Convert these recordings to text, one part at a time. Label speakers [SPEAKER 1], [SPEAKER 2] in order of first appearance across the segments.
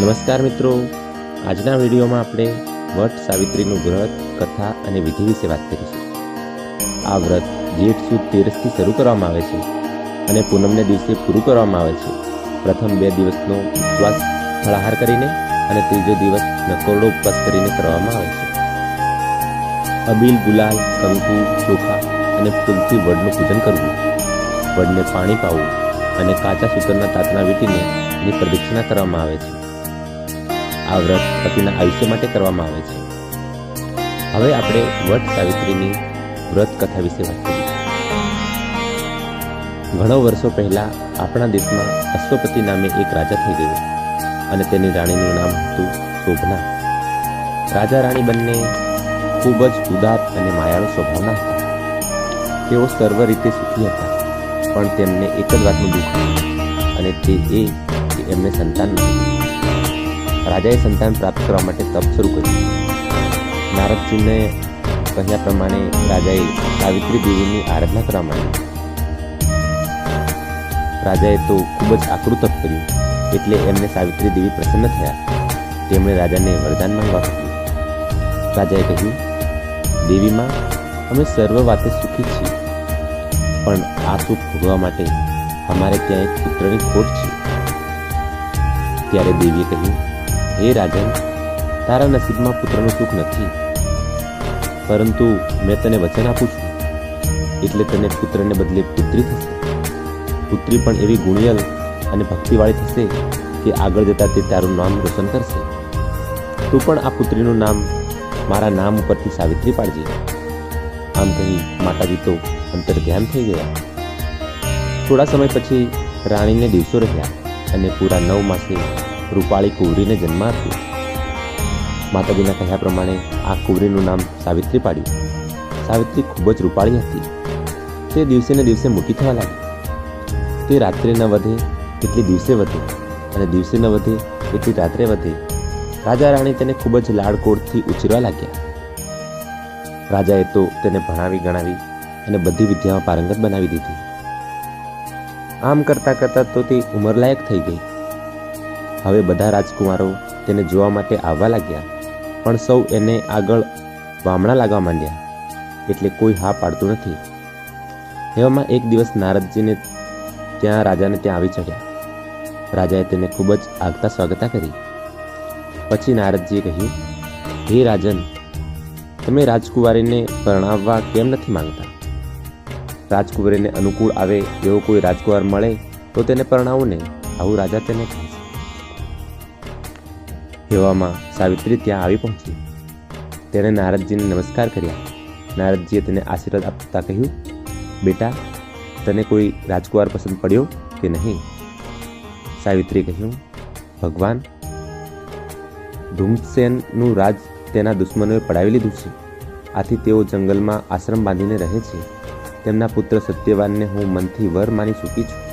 [SPEAKER 1] નમસ્કાર મિત્રો. આજના વિડીયોમાં આપણે વટ સાવિત્રીનું વ્રત, કથા અને વિધિ વિશે વાત કરીશું. આ વ્રત જેઠ સુદ તેરસથી શરૂ કરવામાં આવે છે અને પૂનમને દિવસે પૂરું કરવામાં આવે છે. પ્રથમ બે દિવસનો ઉપવાસ, ફળાહાર કરીને અને ત્રીજો દિવસ નકોરડો ઉપવાસ કરીને કરવામાં આવે છે. અબીલ, ગુલાલ કંકુ ચોખા અને ફૂલથી વડનું પૂજન કરવું. વડને પાણી પાવું અને કાચા સૂતરના તાતના વીટીને એની પ્રદક્ષિણા કરવામાં આવે છે. આ વ્રત પતિના આયુષ્ય માટે કરવામાં આવે છે. હવે આપણે વટ સાવિત્રીની વ્રત કથા વિશે વાત કરીએ. ઘણો વર્ષો પહેલા આપણા દેશમાં અશ્વપતિ નામે એક રાજા થઈ ગયો અને તેની રાણીનું નામ હતું શોભના. રાજા રાણી બંને ખૂબ જ ઉદાર અને માયાળુ સ્વભાવના હતા. તેઓ સર્વ રીતે સુખી હતા, પણ તેમને એક જ વાતનું દુઃખ અને તે એમને સંતાન નહોતું રાજાએ સંતાન પ્રાપ્ત કરવા માટે તપ શરૂ કર્યું. નારદજીને કહ્યા પ્રમાણે રાજાએ સાવિત્રી દેવીની આરાધના કરવા માંડી. રાજાએ તો ખૂબ જ આકરું તપ કર્યું, એટલે એમને સાવિત્રી દેવી પ્રસન્ન થયા. તેમણે રાજાને વરદાન માંગવા કહ્યું. રાજાએ કહ્યું, દેવીમાં અમે સર્વ વાતે સુખી છીએ, પણ આ સુખ ભોગવા માટે અમારે ત્યાં એક પુત્રની ખોટ છે. ત્યારે દેવીએ કહ્યું હે રાજન, તારા નસીબમાં પુત્રનું સુખ નથી. પરંતુ મેં તને વચન આપું છું. એટલે તને પુત્રને બદલે પુત્રી થશે. પુત્રી પણ એવી ગુણિયલ અને ભક્તિવાળી થશે કે આગળ જતાં તે તારું નામ રોશન કરશે. તું પણ આ પુત્રીનું નામ મારા નામ ઉપરથી સાવિત્રી પાડજે. આમ કહી માતાજી તો અંતર ધ્યાન થઈ ગયા. થોડા સમય પછી રાણીને દિવસો રહ્યા અને પૂરા નવ માસે રૂપાળી કુંવરીને જન્મ આપ્યો. માતાજીના કહ્યા પ્રમાણે આ કુંવરીનું નામ સાવિત્રી પાડ્યું. સાવિત્રી ખૂબ જ રૂપાળી હતી. તે દિવસે ને દિવસે મોટી થવા લાગી. તે રાત્રે ન વધે એટલી દિવસે વધે અને દિવસે ન વધે એટલી રાત્રે વધે. રાજા રાણી તેને ખૂબ જ લાડકોડથી ઉછેરવા લાગ્યા. રાજાએ તો તેને ભણાવી, ગણાવી અને બધી વિદ્યામાં પારંગત બનાવી દીધી. આમ કરતાં કરતાં તો તે ઉંમરલાયક થઈ ગઈ. હવે બધા રાજકુમારો તેને જોવા માટે આવવા લાગ્યા, પણ સૌ એને આગળ વામણા લાગવા માંડ્યા, એટલે કોઈ હા પાડતું નથી. એવામાં એક દિવસ નારદજીને ત્યાં રાજાને ત્યાં આવી ચડ્યા રાજાએ તેને ખૂબ જ આગતા સ્વાગતા કરી. પછી નારદજીએ કહ્યું, હે રાજન, તમે રાજકુમારીને પરણાવવા કેમ નથી માંગતા? રાજકુમારીને અનુકૂળ આવે એવો કોઈ રાજકુમાર મળે તો તેને પરણાવું ને. આવું રાજા તેને એવામાં સાવિત્રી ત્યાં આવી પહોંચી. તેણે નારદજીને નમસ્કાર કર્યા. નારદજીએ તેને આશીર્વાદ આપતા કહ્યું, બેટા, તને કોઈ રાજકુમાર પસંદ પડ્યો કે નહીં? સાવિત્રી કહ્યું, ભગવાન, ધૂમસેનનું રાજ તેના દુશ્મનોએ પડાવી લીધું છે. આથી તેઓ જંગલમાં આશ્રમ બાંધીને રહે છે. તેમના પુત્ર સત્યવાનને હું મનથી વર માની ચૂકી છું.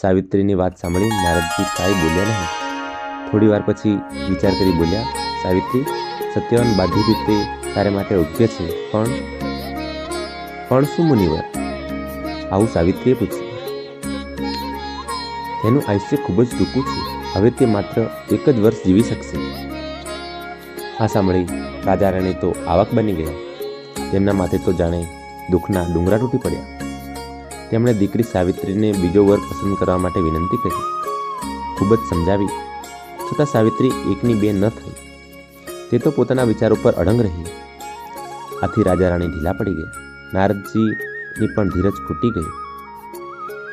[SPEAKER 1] સાવિત્રીની વાત સાંભળી નારદજી કાંઈ બોલ્યા નહીં. થોડી વાર પછી વિચાર કરી બોલ્યા, સાવિત્રી, સત્યવાન બાધી રીતે તારે માટે યોગ્ય છે, પણ પણ શું મુનિવર? આવું સાવિત્રીએ પૂછ્યું. તેનું આયુષ્ય ખૂબ જ ટૂંકું છે, હવે તે માત્ર એક જ વર્ષ જીવી શકશે. આ સાંભળી રાજા રાણી તો આવક બની ગયા. તેમના માથે તો જાણે દુઃખના ડુંગરા તૂટી પડ્યા. તેમણે દીકરી સાવિત્રીને બીજો વર પસંદ કરવા માટે વિનંતી કરી. ખૂબ જ સમજાવી છતાં સાવિત્રી એકની બે ન થઈ. તે તો પોતાના વિચારો પર અડંગ રહી. આથી રાજા રાણી ઢીલા પડી ગયા. નારદજીની પણ ધીરજ ખૂટી ગઈ.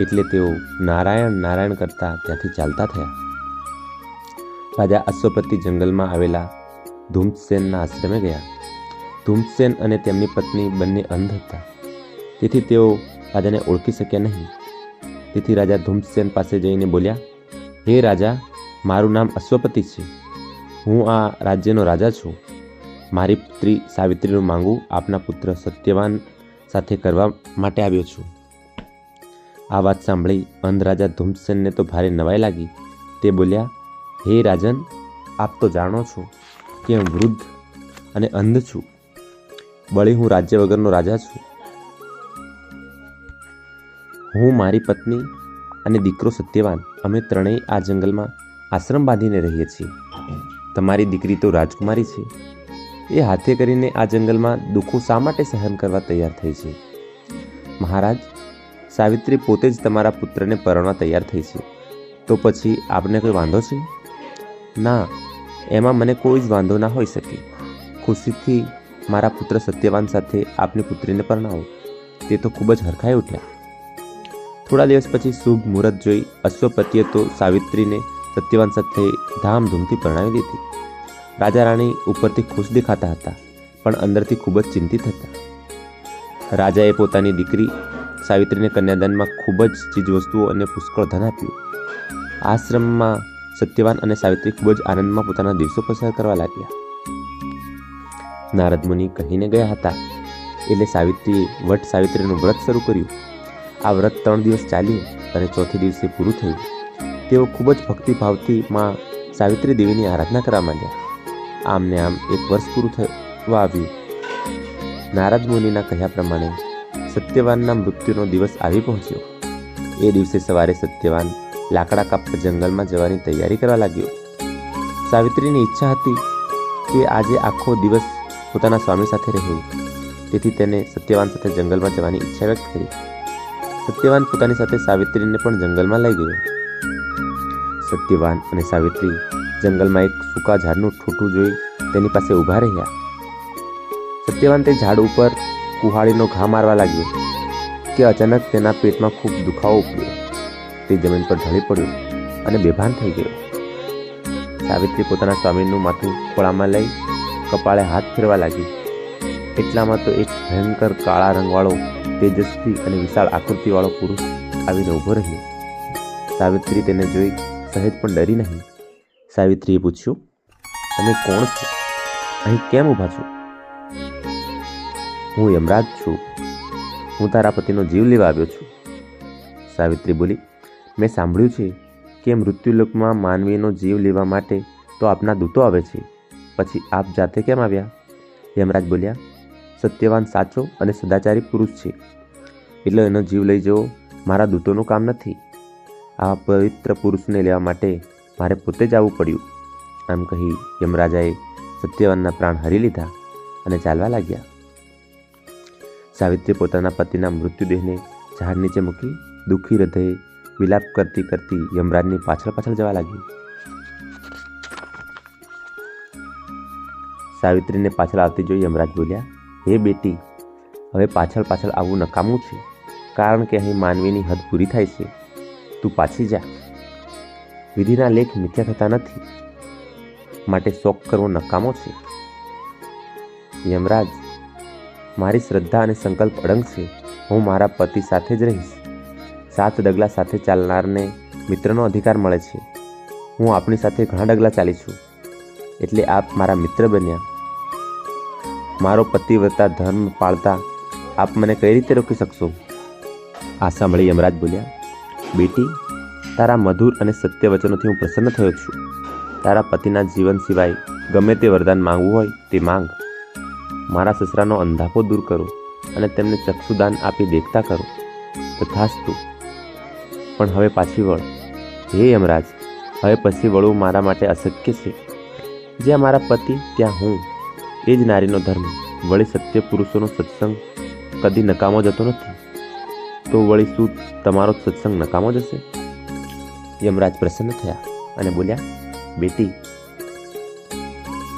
[SPEAKER 1] એટલે તેઓ નારાયણ નારાયણ કરતા ત્યાંથી ચાલતા થયા. રાજા અશ્વપતિ જંગલમાં આવેલા ધૂમસેનના આશ્રમે ગયા. ધૂમસેન અને તેમની પત્ની બંને અંધ હતા. તેથી તેઓ રાજાને ઓળખી શક્યા નહીં. તેથી રાજા ધૂમસેન પાસે જઈને બોલ્યા, હે રાજા મારું નામ અશ્વપતિ છે. હું આ રાજ્યનો રાજા છું. મારી પુત્રી સાવિત્રીનું માંગુ આપના પુત્ર સત્યવાન સાથે કરવા માટે આવ્યો છું. આ વાત સાંભળી અંધ રાજા ધૂમસેનને તો ભારે નવાઈ લાગી. તે બોલ્યા, હે રાજન, આપ તો જાણો છો કે હું વૃદ્ધ અને અંધ છું. બળી હું રાજ્ય વગરનો રાજા છું. હું મારી પત્ની અને દીકરો સત્યવાન. અમે ત્રણેય આ જંગલમાં આશ્રમ બાંધીને રહીએ છીએ. તમારી દીકરી તો રાજકુમારી છે. એ હાથે કરીને આ જંગલમાં દુઃખો શા માટે સહન કરવા તૈયાર થઈ છે? મહારાજ, સાવિત્રી પોતે જ તમારા પુત્રને પરણવા તૈયાર થઈ છે. તો પછી આપને કોઈ વાંધો છે? ના, એમાં મને કોઈ જ વાંધો ના હોઈ શકે. ખુશીથી મારા પુત્ર સત્યવાન સાથે આપની પુત્રીને પરણાવો. તે તો ખૂબ જ હરખાઈ ઉઠ્યા. થોડા દિવસ પછી શુભ મુહૂર્ત જોઈ અશ્વપતિએ તો સાવિત્રીને સત્યવાન સાથે ધામધૂમથી પરણાવી દીધી. રાજા રાણી ઉપરથી ખુશ દેખાતા હતા, પણ અંદરથી ખૂબ જ ચિંતિત હતા. રાજાએ પોતાની દીકરી સાવિત્રીને કન્યાદાનમાં ખૂબ જ ચીજવસ્તુઓ અને પુષ્કળ ધન આપ્યું. આશ્રમમાં સત્યવાન અને સાવિત્રી ખૂબ જ આનંદમાં પોતાના દિવસો પસાર કરવા લાગ્યા. નારદ મુનિ કહીને ગયા હતા, એટલે સાવિત્રીએ વટ સાવિત્રીનું વ્રત શરૂ કર્યું. આ વ્રત ત્રણ દિવસ ચાલ્યું અને ચોથી દિવસે પૂરું થયું. તેઓ ખૂબ જ ભક્તિભાવથી માં સાવિત્રી દેવીની આરાધના કરવા માંડ્યા. આમને આમ એક વર્ષ પૂરું થવા આવ્યું. નારાજ મુનિના કહ્યા પ્રમાણે સત્યવાનના મૃત્યુનો દિવસ આવી પહોંચ્યો. એ દિવસે સવારે સત્યવાન લાકડા કાપવા જંગલમાં જવાની તૈયારી કરવા લાગ્યો. સાવિત્રીની ઈચ્છા હતી કે આજે આખો દિવસ પોતાના સ્વામી સાથે રહેવું. તેથી તેને સત્યવાન સાથે જંગલમાં જવાની ઈચ્છા વ્યક્ત કરી. સત્યવાન પોતાની સાથે સાવિત્રીને પણ જંગલમાં લઈ ગયો. સત્યવાન અને સાવિત્રી જંગલમાં એક સૂકા ઝાડનું ઠૂઠું જોઈ તેની પાસે ઊભા રહ્યા. સત્યવાન તે ઝાડ ઉપર કુહાડીનો ઘા મારવા લાગ્યો કે અચાનક તેના પેટમાં ખૂબ દુખાવો ઉપડ્યો. તે જમીન પર ઢળી પડ્યો અને બેભાન થઈ ગયો. સાવિત્રી પોતાના સ્વામીનું માથું ખોળામાં લઈ કપાળે હાથ ફેરવા લાગી. એટલામાં તો એક ભયંકર કાળા રંગવાળો, તેજસ્વી અને વિશાળ આકૃતિવાળો પુરુષ આવીને ઊભો રહ્યો. સાવિત્રી તેને જોઈ સહેજ પણ ડરી નહીં. સાવિત્રીએ પૂછ્યું, તમે કોણ છો? અહીં કેમ ઊભા છો? હું યમરાજ છું. હું તારા પતિનો જીવ લેવા આવ્યો છું. સાવિત્રી બોલી, મેં સાંભળ્યું છે કે મૃત્યુલોકમાં માનવીનો જીવ લેવા માટે તો આપના દૂતો આવે છે. પછી આપ જાતે કેમ આવ્યા? યમરાજ બોલ્યા, સત્યવાન સાચો અને સદાચારી પુરુષ છે. એટલે એનો જીવ લઈ જવો મારા દૂતોનું કામ નથી. આ પવિત્ર પુરુષને લેવા માટે મારે પોતે જ આવવું પડ્યું. આમ કહી યમરાજાએ સત્યવાનના પ્રાણ હરી લીધા અને ચાલવા લાગ્યા. સાવિત્રી પોતાના પતિના મૃત્યુદેહને ઝાડ નીચે મૂકી દુઃખી હૃદયે વિલાપ કરતી કરતી યમરાજની પાછળ પાછળ જવા લાગી. સાવિત્રીને પાછળ આવતી જોઈ યમરાજ બોલ્યા, હે બેટી, હવે પાછળ પાછળ આવવું નકામું છે, કારણ કે અહીં માનવીની હદ પૂરી થાય છે. તું પાછી જા. વિધિના લેખ મિથ્યા થતા નથી. માટે શોક કરવો નકામો છે. યમરાજ, મારી શ્રદ્ધા અને સંકલ્પ અડંગ છે. હું મારા પતિ સાથે જ રહીશ. સાત ડગલા સાથે ચાલનારને મિત્રનો અધિકાર મળે છે. હું આપણી સાથે ઘણા ડગલા ચાલી છું. એટલે આપ મારા મિત્ર બન્યા. મારો પતિવ્રતા ધર્મ પાળતા આપ મને કઈ રીતે રોકી શકશો? આ સાંભળી યમરાજ બોલ્યા બેટી, તારા મધુર અને સત્ય વચનોથી હું પ્રસન્ન થયો છું. તારા પતિના જીવન સિવાય ગમે તે વરદાન માંગવું હોય તે માંગ. મારા સસરાનો અંધાપો દૂર કરો અને તેમને ચક્ષુદાન આપી દેખતા કરો. તથાસ્તુ. પણ હવે પાછી વળ. હે યમરાજ, હવે પછી વળવું મારા માટે અશક્ય છે. જ્યાં મારા પતિ, ત્યાં હું. એ જ નારીનો ધર્મ. વળી સત્ય પુરુષોનો સત્સંગ કદી નકામો જતો નથી. તો વળી શું, તમારો સત્સંગ નકામો જશે? યમરાજ પ્રસન્ન થયા અને બોલ્યા, બેટી,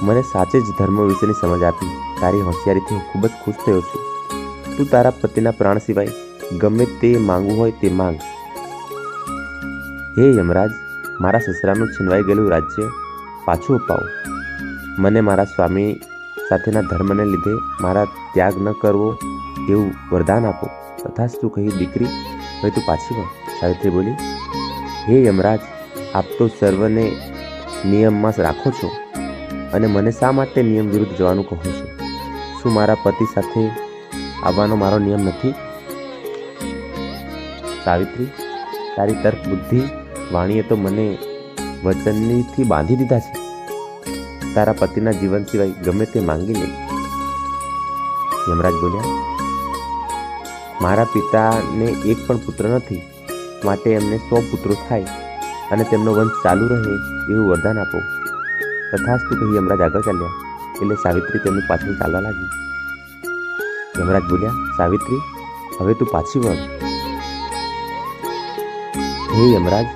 [SPEAKER 1] મને સાચે જ ધર્મ વિશેની સમજ આપી, તારી હોશિયારીથી હું ખૂબ જ ખુશ થયો છું. તું તારા પતિના પ્રાણ સિવાય ગમે તે માંગવું હોય તે માંગ. હે યમરાજ, મારા સસરાનું છીનવાઈ ગયેલું રાજ્ય પાછું અપાવો. મને મારા સ્વામી સાથેના ધર્મને લીધે મારા ત્યાગ ન કરવો એવું વરદાન આપો. તથાસ્તુ કહી દીકરી? હવે તું પાછી વળ. સાવિત્રી બોલી, હે યમરાજ, આપ તો સર્વને નિયમમાં રાખો છો અને મને શા માટે નિયમ વિરુદ્ધ જવાનું કહો છો? શું મારા પતિ સાથે આવવાનો મારો નિયમ નથી? સાવિત્રી, તારી તર્ક બુદ્ધિ વાણીએ તો મને વચનથી બાંધી દીધા છે. તારા પતિના જીવન સિવાય ગમે તે માંગી લે. યમરાજ બોલ્યા મારા પિતાને એક પણ પુત્ર નથી, માટે એમને સો પુત્રો થાય અને તેમનો વંશ ચાલુ રહે એવું વરદાન આપો. તથાસ્તુ કહી યમરાજ આગળ ચાલ્યા, એટલે સાવિત્રી તેમની પાછળ ચાલવા લાગી. યમરાજ બોલ્યા, સાવિત્રી, હવે તું પાછી વળ. હે યમરાજ,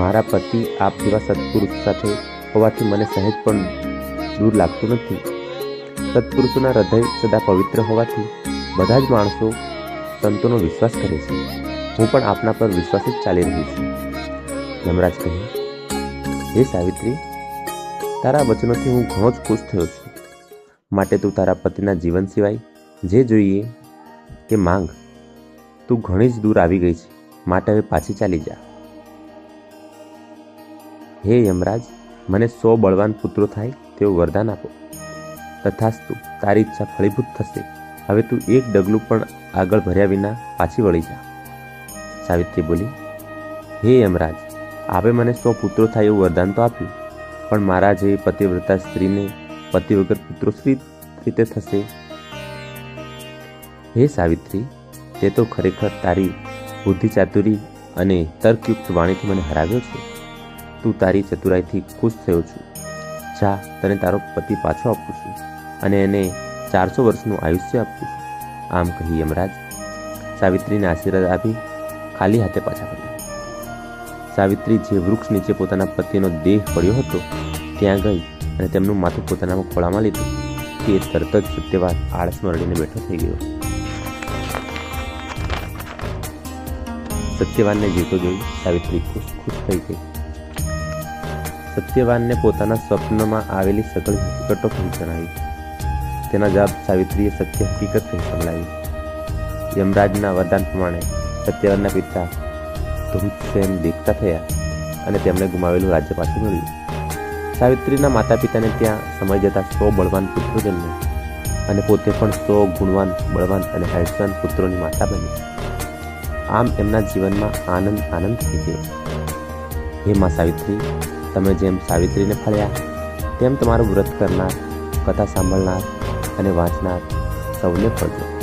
[SPEAKER 1] મારા પતિ આપ જેવા સત્પુરુષ સાથે હોવાથી મને સહેજ પણ દૂર લાગતું નથી. સત્પુરુષોના હૃદય સદા પવિત્ર હોવાથી બધા જ માણસો સંતોનો વિશ્વાસ કરે છે. હું પણ આપના પર વિશ્વાસ જ ચાલી રહી છું. યમરાજ કહે, હે સાવિત્રી, તારા વચનોથી હું ઘણો જ ખુશ થયો છું. માટે તું તારા પતિના જીવન સિવાય જે જોઈએ કે માંગ, તું ઘણી જ દૂર આવી ગઈ છે. માટે હવે પાછી ચાલી જા. હે યમરાજ, મને સો બળવાન પુત્રો થાય તેવું વરદાન આપો. તથાસ્તુ, તારી ઈચ્છા ફળીભૂત થશે. હવે તું એક ડગલું પણ આગળ ભર્યા વિના પાછી વળી જા. સાવિત્રી બોલી, હે યમરાજ, આપે મને સો પુત્રો થાય એવું વરદાન તો આપ્યું, પણ મારા જે પતિવ્રતા સ્ત્રીને પતિ વગર પુત્રો શ્રી રીતે થશે? હે સાવિત્રી, તે તો ખરેખર તારી બુદ્ધિ ચાતુરી અને તર્કયુક્ત વાણીથી મને હરાવ્યો છે. તું તારી ચતુરાઈથી ખુશ થયો છું. જા, તને તારો પતિ પાછો આપું છું અને એને ચારસો વર્ષનું આયુષ્ય આપું આમ કહી યમરાજ સાવિત્રીને આશીર્વાદ આપી ખાલી હાથે પાછા ફર્યા. સાવિત્રી જે વૃક્ષ નીચે પોતાના પતિનો દેહ પડ્યો હતો, ત્યાં ગઈ અને તેમનું માથું પોતાના ખોળામાં લીધું. તે તરત જ સત્યવાન આળસ મરડીને બેઠો થઈ ગયો. સત્યવાનને જીવતો જોઈ સાવિત્રી ખુશ ખુશ થઈ ગઈ. સત્યવાનને પોતાના સ્વપ્નમાં આવેલી સગળી હકીકતો પણ જણાવી. તેના જવાબ સાવિત્રીએ સત્ય હકીકત કહી સંભળાવી. યમરાજના વરદાન પ્રમાણે સત્યવાનના પિતા ધૂમસેન દેખતા થયા અને તેમણે ગુમાવેલું રાજ્ય પાછું મળ્યું સાવિત્રીના માતા પિતાને ત્યાં સમય જતા સો બળવાન પુત્રો જન્મ્યા અને પોતે પણ સો ગુણવાન, બળવાન અને હેડસવાન પુત્રોની માતા બની. આમ એમના જીવનમાં આનંદ આનંદ થઈ ગયો. હે માં સાવિત્રી, તમે જેમ સાવિત્રીને ફળ્યા, તેમ તમારું વ્રત કરનાર, કથા સાંભળનાર અને વાંચનાર સૌને ફળજો